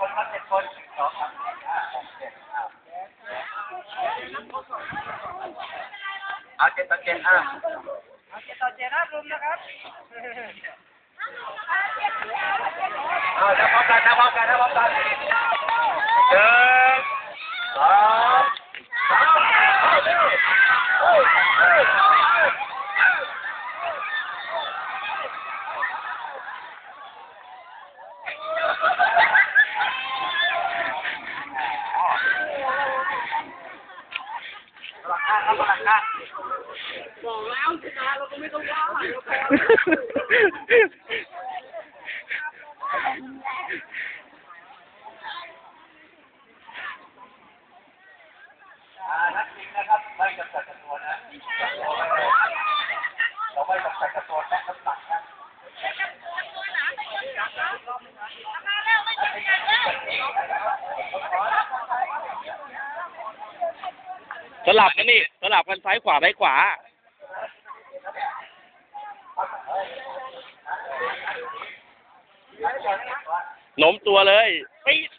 คนหนึ่งสองสามสี่ห้าหกเจ็ดอ่ะเอาเจ็ดต่อเจ็ดอ่ะ เอาเจ็ดต่อเจ็ดนะรุมนะครับ เอานับพร้อมกันนับพร้อมกันนับพร้อมกันหนึ่งสอง บอกแล้วชนะเราก็ไม่ต้องว่าเราแพ้นักจริงนะครับไม่จำกัดจำนวนนะเราไม่จำกัดจำนวนนะน้ำหนักนะ ส ลับกันนี่สลับกันซ้ายขวาซ้ายขวาโน้มตัวเลยปี๊ด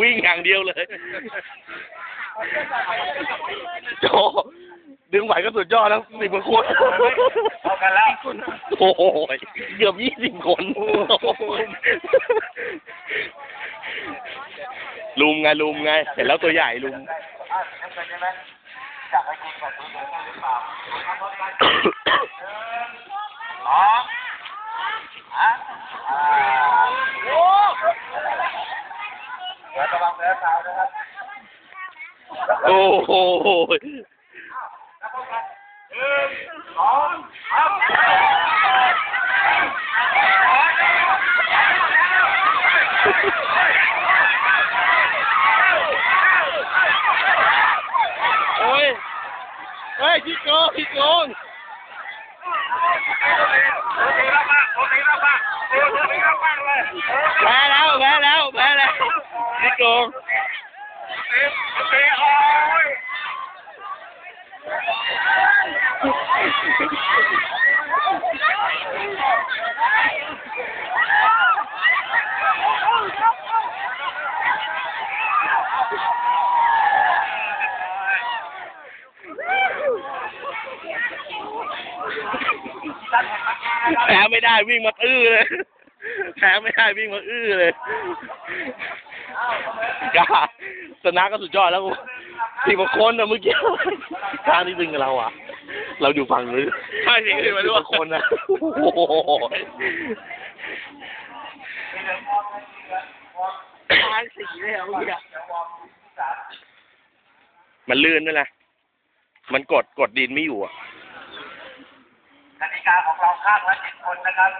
วิ่งอย่างเดียวเลยโจดึงไหวก็สุดยอดแล้วสิบกว่าคนเท่ากันแล้วโอ้โหเกือบยี่สิบคนลุมไงลุมไงเห็นแล้วตัวใหญ่ลุม อ่าน้ำเงินใช่ไหมจับไปกินกับตัวเงินหรือเปล่าทำพร้ององฮะอ่าโอ้ระวังเนื้อเท้านะครับโอ้โหหนึ่งสองสาม โอ้ย เฮ้ยพี่โกงพี่โกงโอเคมากมากโอเคมากมากโอเคมากมากเลย แพ้แล้วแพ้แล้วแพ้แล้วพี่โกง โอเคโอ้ ยแพ้ไม่ได้วิ่งมาอื้อเลยแพ้ไม่ได้วิ่งมาอื้อเลยกล้าชนะก็สุดยอดแล้วสิบกว่าคนนะเมื่อกี้ทางที่ดึงกับเราอะ เราอยู่ฝั่งนู้นใช่สิบกว่าคนนะโอ้โหทางสีเลยเหรอเมื่อกี้มันลื่นด้วยนะมันกดกดดินไม่อยู่อะ ฆาของเราข้างละสิบคนนะครับ